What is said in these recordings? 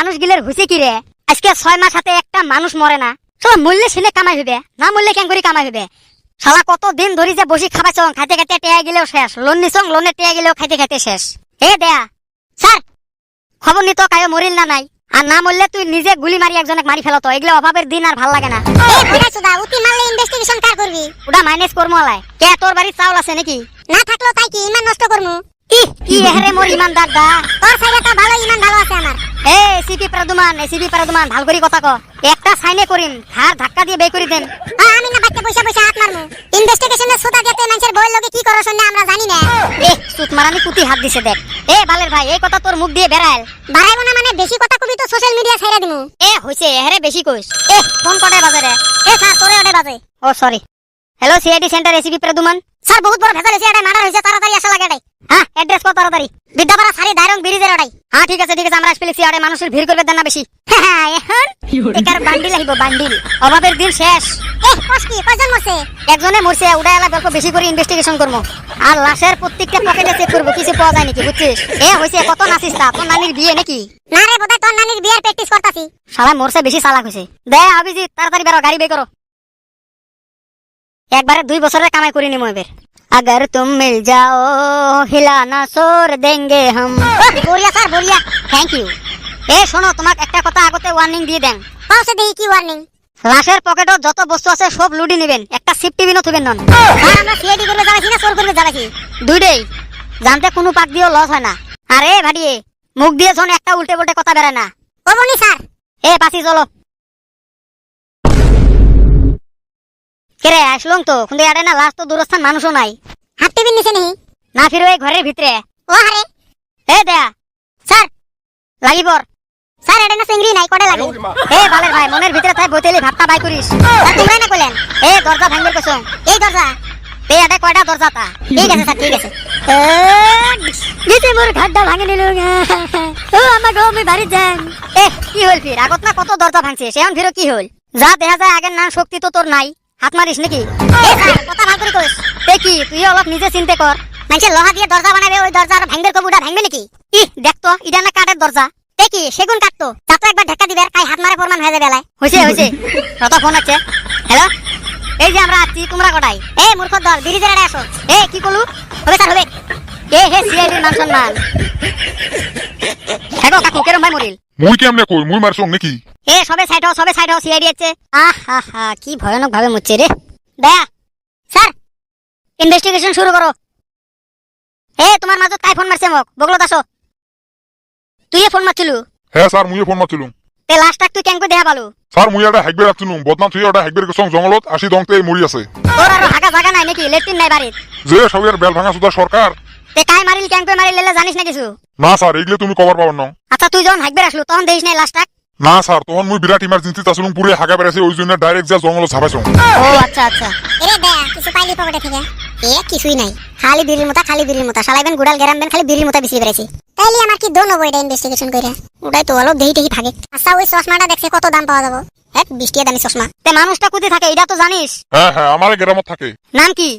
মানুষ গিলের হুসে কি রে? আজকে ছয় মাস হাতে একটা মানুষ মরে না। চলো মূল্যে সিনে কামাই হইবে না মূল্যে কেন করে কামাই হইবে। শালা কত দিন ধরি যে বসি খাবাইছং খাইতে খাইতে টেয়া গেলেও শেষ লোন নিছং লোনে টেয়া গেলেও খাইতে খাইতে শেষ। এ দেয়া স্যার খবর নিত কায়ো মরিল না নাই। আর না মরলে তুই নিজে গুলি মারি একজনকে মারি ফেলত এগুলো অভাবের দিন আর ভালো লাগে না। বুড়া উতি মারলে ইনভেস্টিগেশন কার করবি? ওটা মাইনাস আলাই কে তোর বাড়ির চাউল আছে নাকি? না থাকল তাই কি ইমান নষ্ট করমু কি কি এহারে মোর ইমান দাগ দা তোর সাইডে তো ভালো ইমান ভালো আছে আমার। এ সিপি প্রদুমান এসিপি প্রদুমান ভালো করি কথা ক। একটা সাইনে করিম ধার ধাক্কা দিয়ে বের করে দেন। আমি না বাচ্চা পয়সা পয়সা হাত মারমু। ইনভেস্টিগেশনের সুদা দিতে মানুষের বইয়ের লগে কি করছ না আমরা জানি না। এ সুত মারানি কুতি হাত দিছে দেখ। এ বালের ভাই এই কথা তোর মুখ দিয়ে বেড়াইল বাড়াইবো না মানে বেশি কথা কবি তো সোশ্যাল মিডিয়া ছাইরা দিমু। এ হইছে এহারে বেশি কইস। এ ফোন কটায় বাজারে এ স্যার তোরে ওটা বাজে। ও sorry hello CID centre ACP Pradyuman sir বহুত বড় ভেজাল এসে এটা মার্ডার হইছে তাড়াতাড়ি আসা লাগে এটাই। হ্যাঁ অ্যাড্রেস কত তাড়াতাড়ি। বিদ্যাপাড়া সারি দাইরং ব্রিজের ওটাই। হ্যাঁ ঠিক আছে ঠিক আছে আমরা আসলে সিআইডি মানুষের ভিড় করবে দেন না বেশি। হ্যাঁ এখন একার বান্ডিল আহিব বান্ডিল অভাবের দিন শেষ। এ কষ্টি কয়জন মরছে? একজনে মরছে উড়া এলা গল্প বেশি করে ইনভেস্টিগেশন করব। আর লাশের প্রত্যেকটা পকেটে চেক করব কিছু পাওয়া যায় নাকি বুঝছিস? এ হয়েছে কত নাচিস তা তোর নানির বিয়ে নাকি? না রে বোধহয় তোর নানির বিয়ের প্র্যাকটিস করতাছি। শালা মরছে বেশি চালাক হয়েছে দে অভিজিৎ তাড়াতাড়ি বেরো গাড়ি বের করো। একবারে দুই বছরের কামাই করি নিমো এবার। अगर तुम मिल जाओ हिलाना सोर देंगे हम বড়িয়া স্যার বড়িয়া থ্যাংক ইউ এ শোনো তোমাকে একটা কথা আগতে ওয়ার্নিং দিয়ে দেন পাউসে দেই কি ওয়ার্নিং লাশের পকেটত যত বস্তু আছে সব লুডি নিবেন একটা সিফটি বিনো থুবেন নন স্যার আমরা সিআইডি করবে যাচ্ছি না চোর করবে যাচ্ছি দুইটাই জানতে কোনো পাক দিয়েও লস হয় না আরে ভাডিয়ে মুখ দিয়ে শোন একটা উল্টে উল্টে কথা বেড়ে না ও বনি স্যার এ পাশি চলো কেরে আসলং তো কিন্তু আরে না লাস্ট তো দূরস্থান মানুষও নাই। হাত টিভি নিছে নি না ফিরো এই ঘরের ভিতরে। ও হারে। এ দেয়া। স্যার। লাগি পর। স্যার এটা না চিংড়ি নাই কটে লাগে? এ বালের ভাই মনের ভিতরে তাই বইতেলি ভাবটা বাই করিস। তোমরা না কইলেন? এ দরজা ভাঙবে কসং এই দরজা। এ কয়টা দরজা তা? ঠিক আছে স্যার ঠিক আছে। দিতে মোর ঘাটটা ভাঙে নিল ও আমার গো আমি বাড়ি যাই এ কি হল ফির? আগত না কত দরজা ভাঙছে? সেখন ফিরো কি হল যা দেখা যায় আগের নাম শক্তি তো তোর নাই। হাত মারিস নাকি? কথা ভাগ করে কইস। এ কি তুই অলপ নিজে চিন্তা কর। মানুষের লোহা দিয়ে দরজা বানাবে ওই দরজা আর ভাঙবে কবুটা ভাঙবে নাকি? ই দেখতো ইটা না কাঠের দরজা। এ কি সেগুন কাটতো তা। তো একবার ধাক্কা দিবে কাই হাত মারে প্রমাণ হয়ে যাবে বেলায় হয়েছে হয়েছে কত ফোন আছে। হ্যালো? এই যে আমরা আছি তোমরা কটাই এ মূর্খ দল ব্রিজের আড়ে আসো। এ কি করলু? হবে স্যার হবে। এ হে সিআইডির মান সম্মান। হ্যাঁ কাকু কেরম ভাই মরিল। মুই কেমনে কই? মুই মারছং নাকি? এ সবে সাইড হও সবে সাইড হও সিআইডি আছে। আহ হা হা কি ভয়ানক ভাবে মুচ্ছে রে। দয়া স্যার ইনভেস্টিগেশন শুরু করো। এ তোমার মাজত কাই ফোন মারছে মোক। বগলত আসো। তুই ফোন মারছিলু? হ্যাঁ স্যার মুই ফোন মারছিলুম। তে লাস্টটাক তুই কেন দেখা পালু? স্যার মুই এটা হাইকবে রাখছিলুম বদনাম তুই এটা হাইকবে গেছং জঙ্গলত আসি দংতে মরি আছে। তোর আর হাগা জাগা নাই নাকি? লেট্রিন নাই বাড়িত যে সবের বেল ভাঙা সুদা সরকার তে কাই মারিল কেন মারিল লেলে জানিস না কিছু না স্যার এগুলো তুমি কভার পাবার নাও। আচ্ছা তুই যখন হাগবে আসলু তখন দেখিস নাই লাস্টটাক না স্যার তখন মুই বিরাট ইমার্জেন্সি আসলুম পুরে হাগা বেড়াইছে ওই জন্য ডাইরেক্ট যা জঙ্গল ছাপাইছং ও আচ্ছা আচ্ছা। এরে দেয়া কিছু পাইলি পকেটে থেকে? এ কিছুই নাই। খালি বিড়ির মতো খালি বিড়ির মতো। শালাইবেন গুড়াল গেরামবেন খালি বিড়ির মতো বিছিয়ে বেড়েছি তাইলে আমার কি দোন হব এটা ইনভেস্টিগেশন করে ওটাই তো অলপ দেহি দেহি থাকে আচ্ছা ওই চশমাটা দেখছে কত দাম পাওয়া যাব? এক বৃষ্টিয়া দামি চশমা। তে মানুষটা কোথায় থাকে? এটা তো জানিস? হ্যাঁ হ্যাঁ আমার গ্রামত থাকে। নাম কি?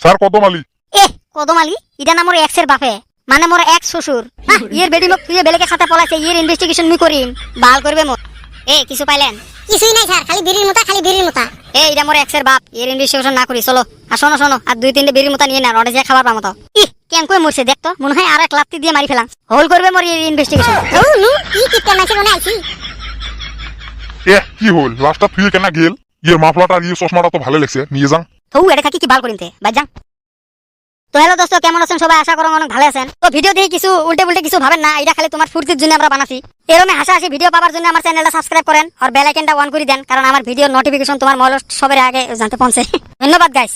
স্যার কত মালি এ কদমালি? এটা না মোর এক্সের বাপে। মানে মোর এক শ্বশুর। ইয়ের বেডি মোক তুই বেলেগের সাথে পলাইছে ইয়ের ইনভেস্টিগেশন মুই করিম। বাল করবে মোর। এ কিছু পাইলেন? কিছুই নাই স্যার খালি বিড়ির মোতা খালি বিড়ির মোতা। এ এটা মোর এক্সের বাপ। এর ইনভেস্টিগেশন না করি চলো। আর শোনো শোনো আর দুই তিনটে বেরির মতো নিয়ে না রডে যা খাবার পামতো ই কেন করে মরছে দেখতো মনে হয় আর এক লাত্তি দিয়ে মারি ফেলাম। হোল করবে মোর এর ইনভেস্টিগেশন ও নু কি কিপটা মাছের মনে আইছি। এ কি হল? লাস্টটা তুই কেনা গেল। ইয়ের মাফলাটা আর ইয়ে চশমাটা তো ভালো লাগছে। নিয়ে যাং তো এটা থাকি কি বাল করিনতে বাজাং তো হ্যালো দোস্ত, কেমন আছেন সবাই? আশা করো অনেক ভালো আছেন। তো ভিডিও দিয়ে কিছু উল্টে উল্টে কিছু ভাবেন না এটা খালি তোমার ফুর্তির জন্য আমরা বানাছি। এরমে হাসা হাসি ভিডিও পাওয়ার জন্য আমার চ্যানেলটা সাবস্ক্রাইব করেন, আর বেল আইকনটা অন করে দেন, কারণ আমার ভিডিও নোটিফিকেশন তোমার মহল সবের আগে জানতে পৌঁছে। ধন্যবাদ গাইস